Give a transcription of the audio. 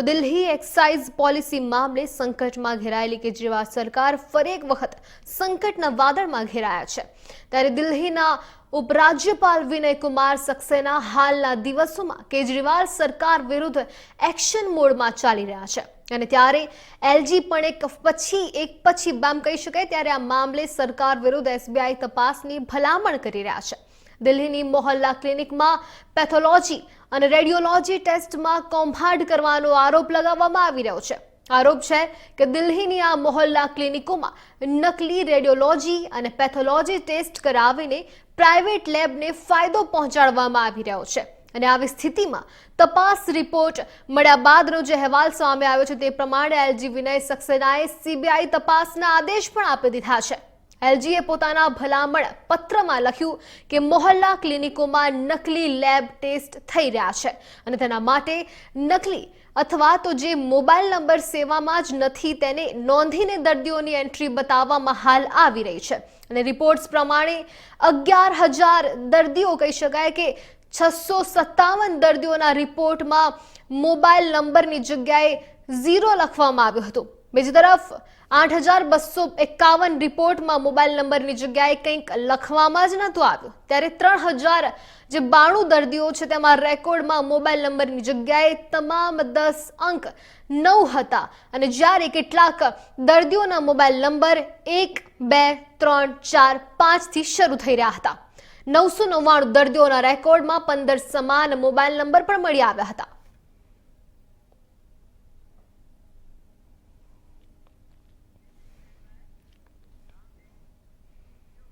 તો Delhi excise policy મામલે સંકટમાં ઘેરાયેલી કેજરીવાલ સરકાર ફરી એક વખત સંકટના વાદળમાં ઘેરાયા છે. ત્યારે દિલ્હીના ઉપરાજ્યપાલ વિનય કુમાર સક્સેના હાલના દિવસોમાં કેજરીવાલ સરકાર વિરુદ્ધ એક્શન મોડમાં ચાલી રહ્યા છે. અને ત્યારે એલજી પણ એક પછી એક પછી બામ કહી શકાય, ત્યારે આ મામલે સરકાર વિરુદ્ધ એસબીઆઈ તપાસની ભલામણ કરી રહ્યા છે. દિલ્હીની મોહલ્લા ક્લિનિકમાં પેથોલોજી અને રેડિયોલોજી ટેસ્ટમાં કૌભાંડ કરવાનો આરોપ લગાવવામાં આવી રહ્યો છે. આરોપ છે કે દિલ્હીની આ મોહલ્લા ક્લિનિકોમાં નકલી રેડિયોલોજી અને પેથોલોજી ટેસ્ટ કરાવીને પ્રાઇવેટ લેબને ફાયદો પહોંચાડવામાં આવી રહ્યો છે. અને આવી સ્થિતિમાં તપાસ રિપોર્ટ મળ્યા બાદનો જે અહેવાલ સામે આવ્યો છે તે પ્રમાણે એલજી વિનય સક્સેનાએ સીબીઆઈ તપાસના આદેશ પણ આપી દીધા છે. એલજીએ પોતાના ભલામણ પત્રમાં લખ્યું કે મોહલ્લા ક્લિનિકોમાં નકલી લેબ ટેસ્ટ થઈ રહ્યા છે અને તેના માટે નકલી અથવા તો જે મોબાઈલ નંબર સેવામાં જ નથી તેને નોંધીને દર્દીઓની એન્ટ્રી બતાવવામાં હાલ આવી રહી છે. અને રિપોર્ટ્સ પ્રમાણે અગિયાર હજાર દર્દીઓ કહી શકાય કે છસો સત્તાવન દર્દીઓના રિપોર્ટમાં મોબાઈલ નંબરની જગ્યાએ ઝીરો લખવામાં આવ્યો હતું. બીજી તરફ, આઠ હજાર બસો એકાવન રિપોર્ટમાં મોબાઈલ નંબરની જગ્યાએ કંઈક લખવામાં જ નહોતું આવ્યું. ત્યારે ત્રણ હજાર જે બાણું દર્દીઓ છે, તેમાં રેકોર્ડમાં મોબાઈલ નંબરની જગ્યાએ તમામ દસ અંક નવ હતા. અને જ્યારે કેટલાક દર્દીઓના મોબાઈલ નંબર એક, બે, ત્રણ, ચાર, પાંચથી શરૂ થઈ રહ્યા હતા. નવસો નવ્વાણું દર્દીઓના રેકોર્ડમાં પંદર સમાન મોબાઈલ નંબર પણ મળી આવ્યા હતા.